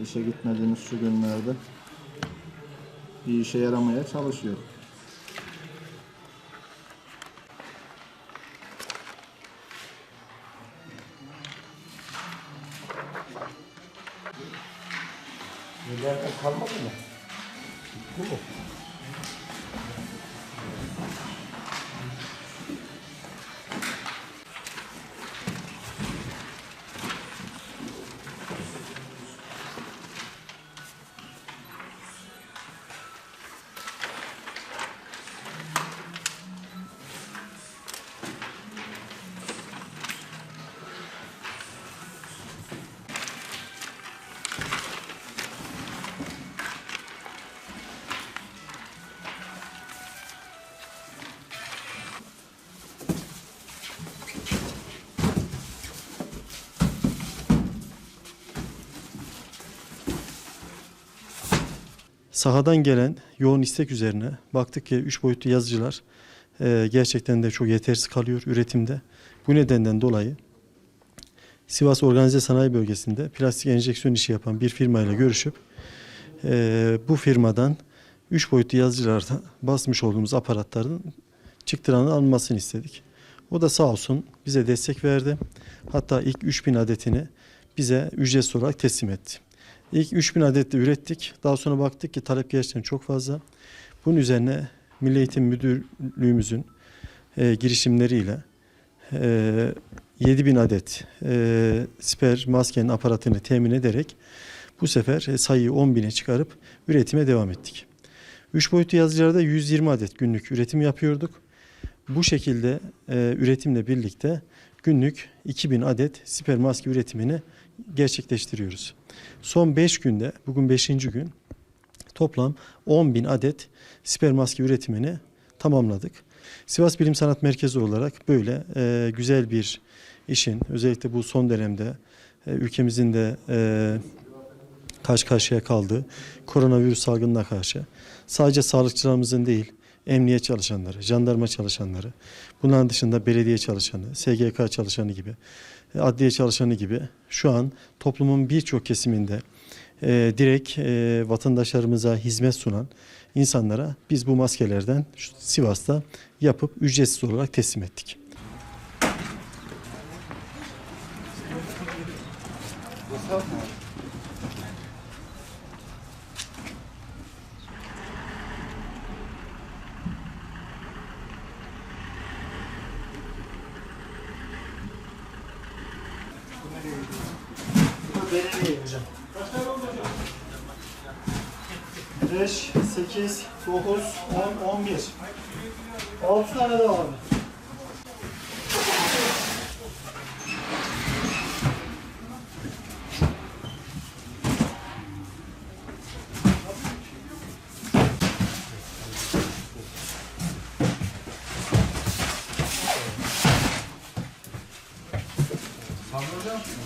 Yani işe gitmediğimiz şu günlerde bir işe yaramaya çalışıyor. Nelerden kalmadı mı? Bitti mi? Sahadan gelen yoğun istek üzerine baktık ki 3 boyutlu yazıcılar e, gerçekten de çok yetersiz kalıyor üretimde. Bu nedenden dolayı Sivas Organize Sanayi Bölgesi'nde plastik enjeksiyon işi yapan bir firmayla görüşüp e, bu firmadan 3 boyutlu yazıcılarda basmış olduğumuz aparatların çıktıranı alınmasını istedik. O da sağ olsun bize destek verdi. Hatta ilk 3000 adetini bize ücretsiz olarak teslim etti. İlk 3000 adet de ürettik. Daha sonra baktık ki talep gerçekten çok fazla. Bunun üzerine Milli Eğitim Müdürlüğümüzün e, girişimleriyle e, 7000 adet e, siper maskenin aparatını temin ederek bu sefer sayıyı 10.000'e çıkarıp üretime devam ettik. 3 boyutlu yazıcılarda 120 adet günlük üretim yapıyorduk. Bu şekilde e, üretimle birlikte günlük 2000 adet siper maske üretimini gerçekleştiriyoruz. Son 5 günde, bugün 5. gün toplam 10 bin adet siper maske üretimini tamamladık. Sivas Bilim Sanat Merkezi olarak böyle e, güzel bir işin özellikle bu son dönemde e, ülkemizin de e, karşı karşıya kaldığı koronavirüs salgınına karşı sadece sağlıkçılarımızın değil emniyet çalışanları, jandarma çalışanları, bunların dışında belediye çalışanı, SGK çalışanı gibi, e, adliye çalışanı gibi şu an toplumun birçok kesiminde e, direkt e, vatandaşlarımıza hizmet sunan insanlara biz bu maskelerden Sivas'ta yapıp ücretsiz olarak teslim ettik. Beş, sekiz, dokuz, on, on bir. Altı tane daha var. Görüşürüz.